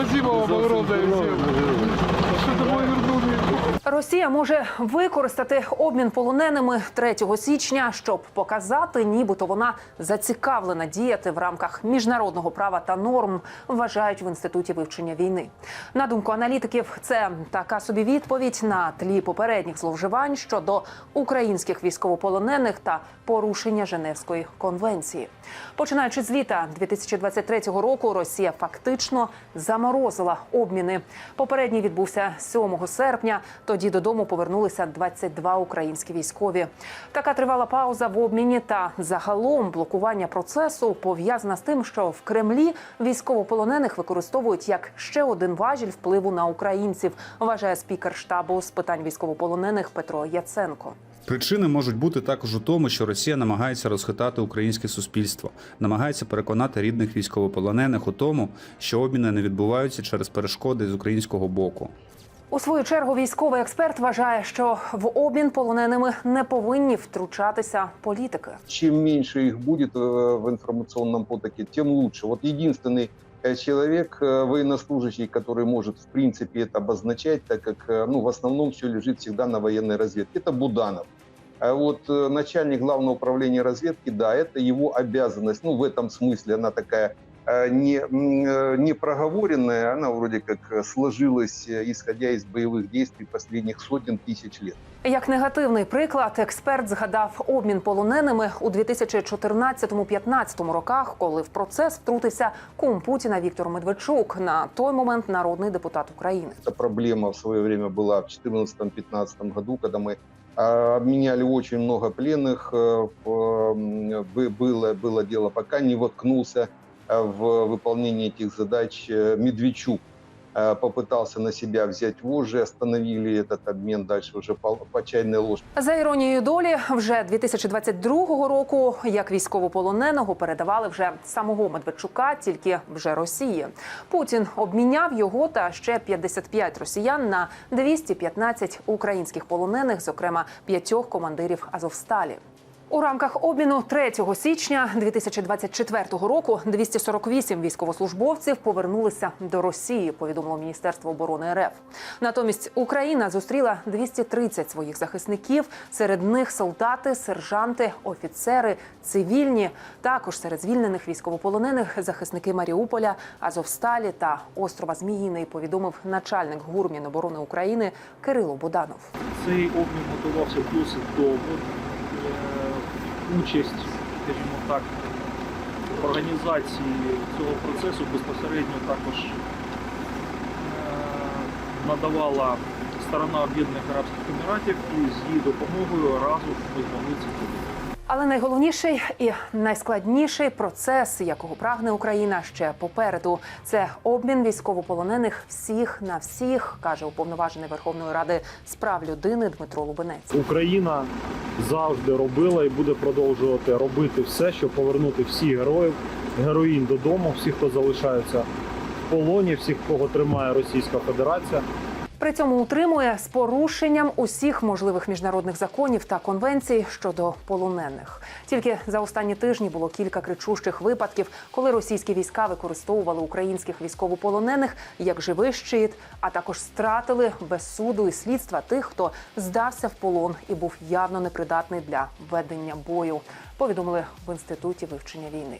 Спасибо вам огромное всем. Росія може використати обмін полоненими 3 січня, щоб показати, нібито вона зацікавлена діяти в рамках міжнародного права та норм, вважають в інституті вивчення війни. На думку аналітиків, це така собі відповідь на тлі попередніх зловживань щодо українських військовополонених та порушення Женевської конвенції. Починаючи з літа 2023 року, Росія фактично заморозила обміни. Попередній відбувся 7 серпня. Тоді додому повернулися 22 українські військові. Така тривала пауза в обміні та загалом блокування процесу пов'язана з тим, що в Кремлі військовополонених використовують як ще один важіль впливу на українців. Вважає спікер штабу з питань військовополонених Петро Яценко. Причини можуть бути також у тому, що Росія намагається розхитати українське суспільство, намагається переконати рідних військовополонених у тому, що обміни не відбуваються через перешкоди з українського боку. У свою чергу військовий експерт вважає, що в обмін полоненими не повинні втручатися політики. чем меньше их будет э, в информационном потоке, тем лучше. Вот единственный э, человек, э, военнослужащий, который может в принципе это обозначать, так как э, ну, в основном все лежит всегда на военной разведке, это Буданов. А вот э, начальник главного управления разведки, да, это его обязанность. Ну, в этом смысле она такая э, не, м, э, не проговоренная, она вроде как э, сложилась, э, исходя из боевых действий последних сотен тысяч лет. Як негативний приклад, експерт згадав обмін полоненими у 2014-15 роках, коли в процес втрутився кум Путіна Віктор Медведчук, на той момент народний депутат України. Эта проблема в свое время была в 2014-2015 году, когда мы а, обменяли очень много пленных. э, в, м, бы- Было, было дело, пока не воткнулся э, в выполнение этих задач э, Медведчук. Э, Попытался на себя взять вожжи, остановили этот обмен дальше уже по, по чайной ложке. За іронією долі, вже 2022 року як військовополоненого передавали вже самого Медведчука, тільки вже Росії. Путін обміняв його та ще 55 росіян на 215 українських полонених, зокрема п'ятьох командирів Азовсталі. У рамках обміну 3 січня 2024 року 248 військовослужбовців повернулися до Росії. Повідомило Міністерство оборони РФ. Натомість Україна зустріла 230 своїх захисників. Серед них солдати, сержанти, офіцери, цивільні. Також серед звільнених військовополонених захисники Маріуполя, Азовсталі та острова Зміїний. Повідомив начальник ГУР Міноборони України Кирило Буданов. Цей обмін готувався досить довго. Участь, скажімо так, в організації цього процесу безпосередньо також е, надавала сторона Об'єднаних Арабських Еміратів і з її допомогою разом ми змогли це зробити. Але найголовніший і найскладніший процес, якого прагне Україна ще попереду, це обмін військовополонених всіх на всіх, каже уповноважений Верховної Ради з прав людини Дмитро Лубенець. Україна завжди робила і буде продовжувати робити все, щоб повернути всіх героїв, героїнь додому, всіх, хто залишається в полоні, всіх, кого тримає Російська Федерація. При цьому утримує з порушенням усіх можливих міжнародних законів та конвенцій щодо полонених. Тільки за останні тижні було кілька кричущих випадків, коли російські війська використовували українських військовополонених як живий щит, а також стратили без суду і слідства тих, хто здався в полон і був явно непридатний для ведення бою. Повідомили в інституті вивчення війни.